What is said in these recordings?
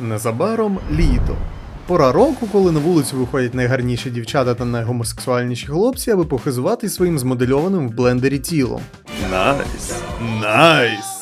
Незабаром літо. Пора року, коли на вулицю виходять найгарніші дівчата та найгомосексуальніші хлопці, аби похизувати своїм змодельованим в блендері тілом. Найс! Найс!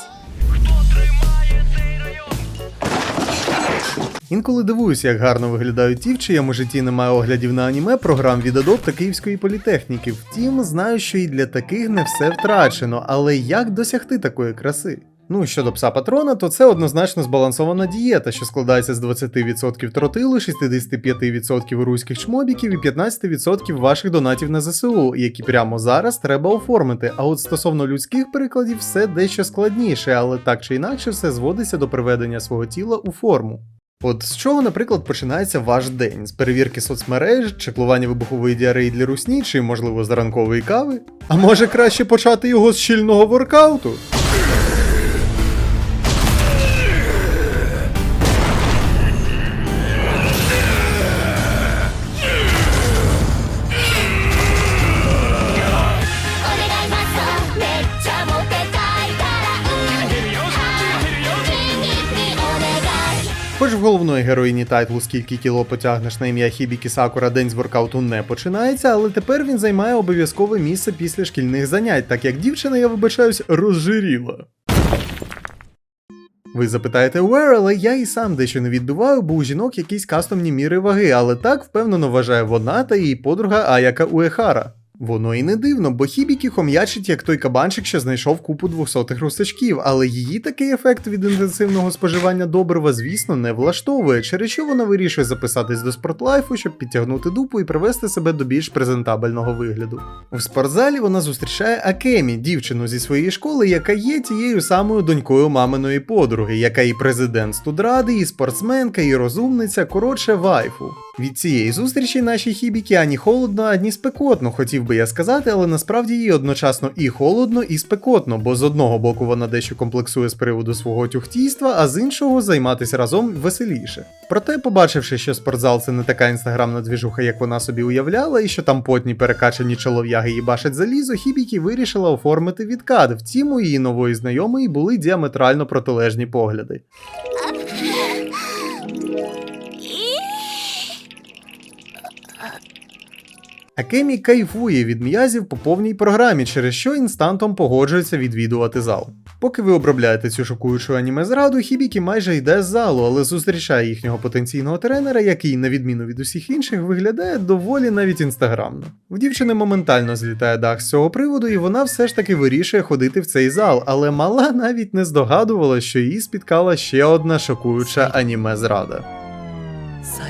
Інколи дивуюся, як гарно виглядають ті, в чиєму житті немає оглядів на аніме, програм від Adobe та Київської політехніки. Втім, знаю, що і для таких не все втрачено, але як досягти такої краси? Ну, щодо пса патрона, то це однозначно збалансована дієта, що складається з 20% тротилу, 65% руських чмобіків і 15% ваших донатів на ЗСУ, які прямо зараз треба оформити. А от стосовно людських прикладів, все дещо складніше, але так чи інакше все зводиться до приведення свого тіла у форму. От з чого, наприклад, починається ваш день? З перевірки соцмереж, чеклування вибухової діареї для русні, чи, можливо, з ранкової кави? А може краще почати його з щільного воркауту? Головної героїні тайтлу скільки кіло потягнеш на ім'я Хібікі Сакура день з воркауту не починається, але тепер він займає обов'язкове місце після шкільних занять, так як дівчина, я вибачаюсь, розжиріла. Ви запитаєте where, але я і сам дещо не відбиваю, бо у жінок якісь кастомні міри ваги, але так впевнено вважає вона та її подруга Аяка Уехара. Воно і не дивно, бо Хібікі хом'ячить як той кабанчик, що знайшов купу двохсотих русачків, але її такий ефект від інтенсивного споживання добрива, звісно, не влаштовує, через що вона вирішує записатись до спортлайфу, щоб підтягнути дупу і привести себе до більш презентабельного вигляду. В спортзалі вона зустрічає Акемі, дівчину зі своєї школи, яка є тією самою донькою маминої подруги, яка і президент студради, і спортсменка, і розумниця, коротше, вайфу. Від цієї зустрічі нашій хібікі ані холодно, ані спекотно, хотів би я сказати, але насправді їй одночасно і холодно, і спекотно, бо з одного боку вона дещо комплексує з приводу свого тюхтійства, а з іншого займатися разом веселіше. Проте, побачивши, що спортзал це не така інстаграмна двіжуха, як вона собі уявляла, і що там потні перекачані чолов'яги і бачать залізо, хібікі вирішила оформити відкат. Втім, у її нової знайомої були діаметрально протилежні погляди. Акемі кайфує від м'язів по повній програмі, через що інстантом погоджується відвідувати зал. Поки ви обробляєте цю шокуючу аніме зраду, Хібікі майже йде з залу, але зустрічає їхнього потенційного тренера, який, на відміну від усіх інших, виглядає доволі навіть інстаграмно. В дівчини моментально злітає дах з цього приводу, і вона все ж таки вирішує ходити в цей зал, але мала навіть не здогадувала, що її спіткала ще одна шокуюча аніме зрада. サ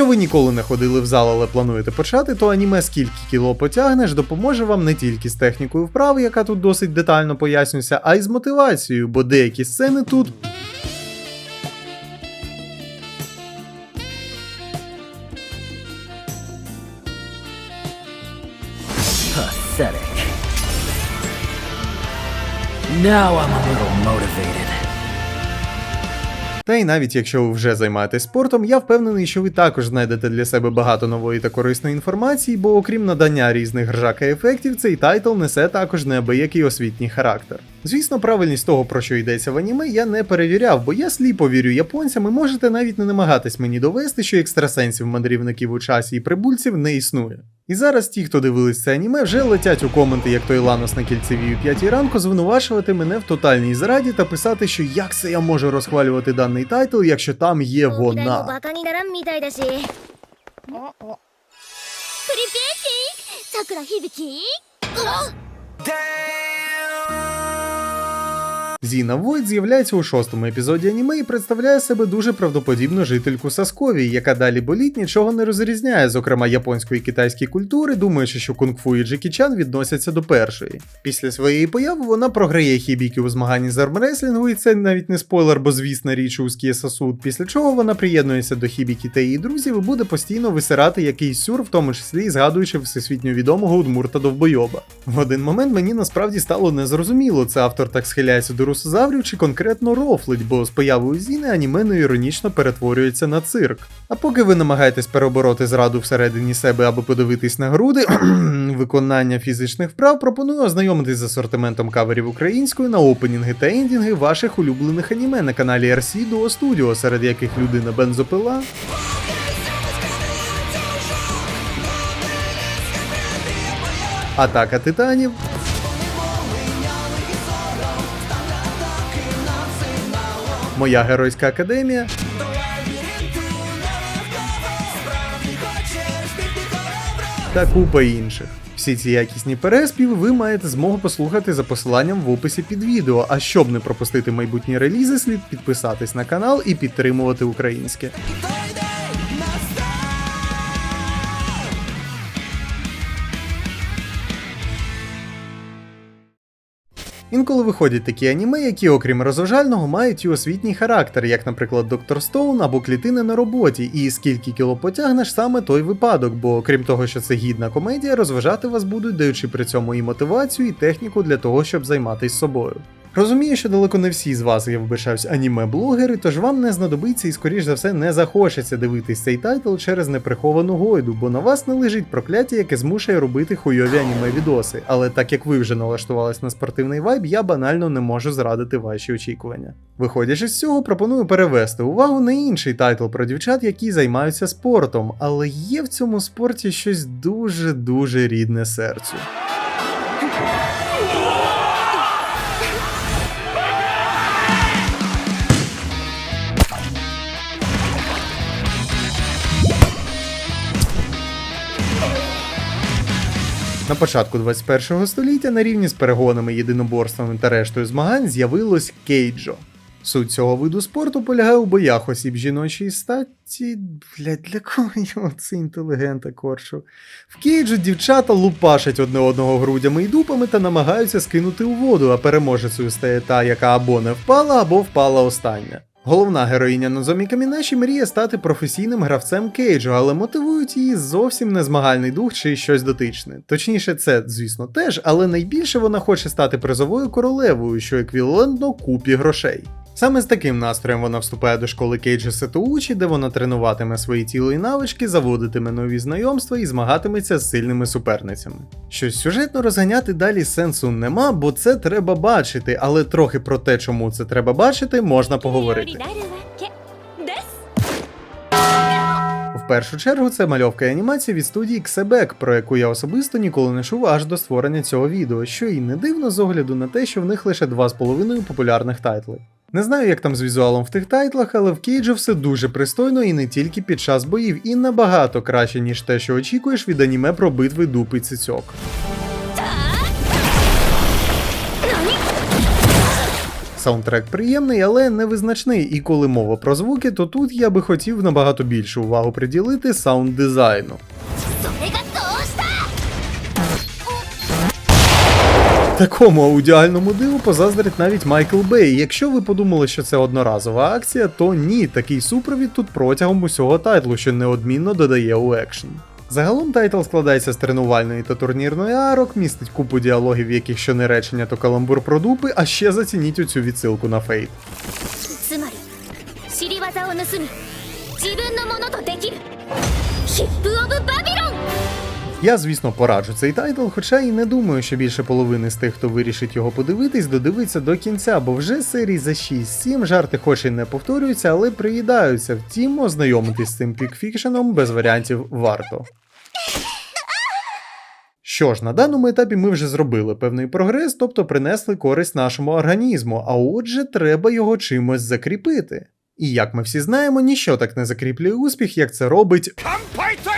Якщо ви ніколи не ходили в зал, але плануєте почати, то аніме скільки кіло потягнеш допоможе вам не тільки з технікою вправи, яка тут досить детально пояснюється, а й з мотивацією, бо деякі сцени тут. pathetic. Now I'm a little motivated. Та й навіть якщо ви вже займаєтесь спортом, я впевнений, що ви також знайдете для себе багато нової та корисної інформації, бо окрім надання різних ржака ефектів, цей тайтл несе також неабиякий освітній характер. Звісно, правильність того, про що йдеться в аніме, я не перевіряв, бо я сліпо вірю японцям і можете навіть не намагатись мені довести, що екстрасенсів, мандрівників у часі і прибульців не існує. І зараз ті, хто дивились це аніме, вже летять у коменти, як той Ланос на кільцевій у 5 ранку, звинувачувати мене в тотальній зраді та писати, що як це я можу розхвалювати даний тайтл, якщо там є вона. Зіна Войт з'являється у шостому епізоді аніме і представляє себе дуже правдоподібну жительку Сасковії, яка далі боліт нічого не розрізняє, зокрема японської і китайської культури, думаючи, що кунг-фу і Джекі Чан відносяться до першої. Після своєї появи вона програє хібіки у змаганні з армреслінгу, і це навіть не спойлер, бо звісна річ узкий сосуд. Після чого вона приєднується до хібіки та її друзів і буде постійно висирати якийсь сюр, в тому числі і згадуючи всесвітньо відомого Удмурта Довбойоба. В один момент мені насправді стало незрозуміло, це автор так схиляється до русозаврів чи конкретно рофлить, бо з появою зіни анімено іронічно перетворюється на цирк. А поки ви намагаєтесь перебороти зраду всередині себе, аби подивитись на груди, виконання фізичних вправ, пропоную ознайомитись з асортиментом каверів українською на опенінги та ендінги ваших улюблених аніме на каналі RC Duo Studio, серед яких людина бензопила. Атака титанів. Моя геройська академія. Та купа інших. Всі ці якісні переспіви ви маєте змогу послухати за посиланням в описі під відео. А щоб не пропустити майбутні релізи, слід підписатись на канал і підтримувати українське. Інколи виходять такі аніме, які, окрім розважального, мають і освітній характер, як, наприклад, Доктор Стоун або клітини на роботі, і скільки кіло потягнеш саме той випадок, бо крім того, що це гідна комедія, розважати вас будуть, даючи при цьому і мотивацію, і техніку для того, щоб займатися собою. Розумію, що далеко не всі з вас, я вибачаюсь, аніме-блогери, тож вам не знадобиться і, скоріш за все, не захочеться дивитись цей тайтл через неприховану гойду, бо на вас не лежить прокляття, яке змушує робити хуйові аніме-відоси. Але так як ви вже налаштувались на спортивний вайб, я банально не можу зрадити ваші очікування. Виходячи з цього, пропоную перевести увагу на інший тайтл про дівчат, які займаються спортом, але є в цьому спорті щось дуже-дуже рідне серцю. Початку 21 століття на рівні з перегонами, єдиноборствами та рештою змагань з'явилось кейджо. Суть цього виду спорту полягає у боях осіб жіночої статі. Блять, для кого його це інтелігента коршу? В кейджу дівчата лупашать одне одного грудями і дупами та намагаються скинути у воду, а переможецею стає та, яка або не впала, або впала остання. Головна героїня Нозомі Камінаші мріє стати професійним гравцем кейджу, але мотивують її зовсім не змагальний дух чи щось дотичне. Точніше, це, звісно, теж, але найбільше вона хоче стати призовою королевою, що еквівалентно купі грошей. Саме з таким настроєм вона вступає до школи Кейджа Сетоучі, де вона тренуватиме свої тіло і навички, заводитиме нові знайомства і змагатиметься з сильними суперницями. Щось сюжетно розганяти далі сенсу нема, бо це треба бачити, але трохи про те, чому це треба бачити, можна поговорити. В першу чергу це мальовка і анімація від студії Xebek, про яку я особисто ніколи не чув аж до створення цього відео, що і не дивно з огляду на те, що в них лише 2,5 популярних тайтли. Не знаю, як там з візуалом в тих тайтлах, але в Кейджу все дуже пристойно і не тільки під час боїв, і набагато краще, ніж те, що очікуєш від аніме про битви дуп і цицьок. Саундтрек приємний, але невизначний, і коли мова про звуки, то тут я би хотів набагато більше увагу приділити саунд дизайну. Такому аудіальному диву позаздрить навіть Майкл Бей. Якщо ви подумали, що це одноразова акція, то ні, такий супровід тут протягом усього тайтлу, що неодмінно додає у екшн. Загалом тайтл складається з тренувальної та турнірної арок, містить купу діалогів, яких що не речення, то каламбур про дупи, а ще зацініть оцю відсилку на фейт. つ я, звісно, пораджу цей тайтл, хоча і не думаю, що більше половини з тих, хто вирішить його подивитись, додивиться до кінця, бо вже серій за 6-7 жарти хоч і не повторюються, але приїдаються. Втім, ознайомитись з цим пікфікшеном без варіантів варто. Що ж, на даному етапі ми вже зробили певний прогрес, тобто принесли користь нашому організму, а отже, треба його чимось закріпити. І як ми всі знаємо, ніщо так не закріплює успіх, як це робить. Кампайто!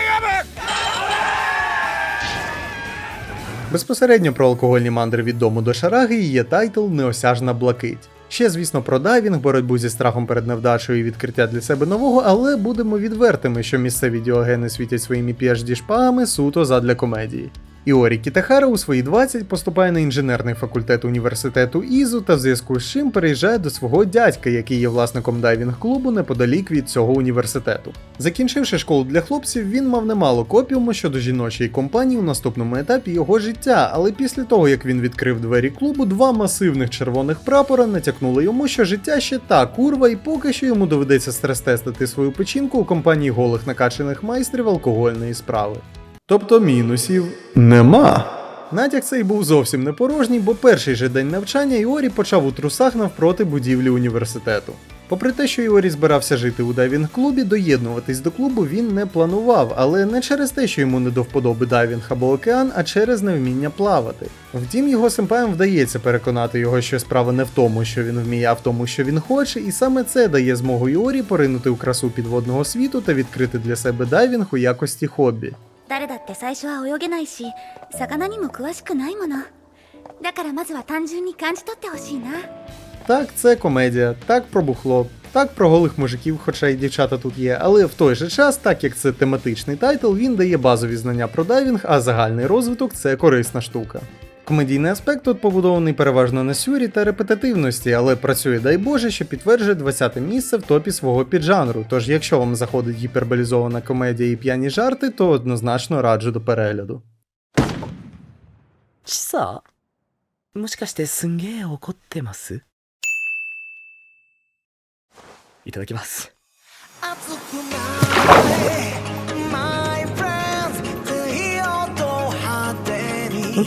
Безпосередньо про алкогольні мандри від дому до шараги є тайтл Неосяжна блакить. Ще, звісно, про дайвінг, боротьбу зі страхом перед невдачею і відкриття для себе нового, але будемо відвертими, що місцеві діогени світять своїми PhD шпагами суто задля комедії. Іорі Кітахара у свої 20 поступає на інженерний факультет університету Ізу та в зв'язку з чим переїжджає до свого дядька, який є власником дайвінг-клубу неподалік від цього університету. Закінчивши школу для хлопців, він мав немало копіуму щодо жіночої компанії у наступному етапі його життя, але після того як він відкрив двері клубу, два масивних червоних прапора натякнули йому, що життя ще та курва, і поки що йому доведеться стрес-тестити свою печінку у компанії голих накачаних майстрів алкогольної справи. Тобто мінусів нема. Натяк цей був зовсім не порожній, бо перший же день навчання Іорі почав у трусах навпроти будівлі університету. Попри те, що Іорі збирався жити у дайвінг-клубі, доєднуватись до клубу він не планував, але не через те, що йому не до вподоби дайвінг або океан, а через невміння плавати. Втім, його симпаям вдається переконати його, що справа не в тому, що він вміє, а в тому, що він хоче, і саме це дає змогу Іорі поринути у красу підводного світу та відкрити для себе дайвінг у якості хобі. 誰だって最初は泳げないし魚にも詳しくないものだからまずは単純に感じ取ってほしいな Так, це комедія, так про бухло, так про голих мужиків, хоча й дівчата тут є, але в той же час, так як це тематичний тайтл, він дає базові знання про дайвінг, а загальний розвиток це корисна штука. Комедійний аспект тут побудований переважно на сюрі та репетитивності, але працює, дай Боже, що підтверджує 20 місце в топі свого піджанру. Тож, якщо вам заходить гіперболізована комедія і п'яні жарти, то однозначно раджу до перегляду. ちさもしかしてすんげえ怒ってますいただきます熱くない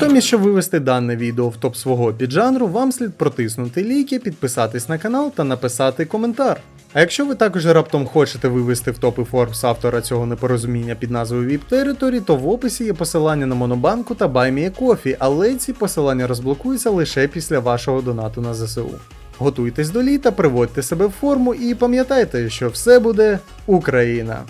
Натомість, щоб вивести дане відео в топ свого піджанру, вам слід протиснути ліки, підписатись на канал та написати коментар. А якщо ви також раптом хочете вивести в топи Forbes автора цього непорозуміння під назвою VIP Territory, то в описі є посилання на Монобанку та BuyMeACoffee, але ці посилання розблокуються лише після вашого донату на ЗСУ. Готуйтесь до літа, приводьте себе в форму і пам'ятайте, що все буде Україна!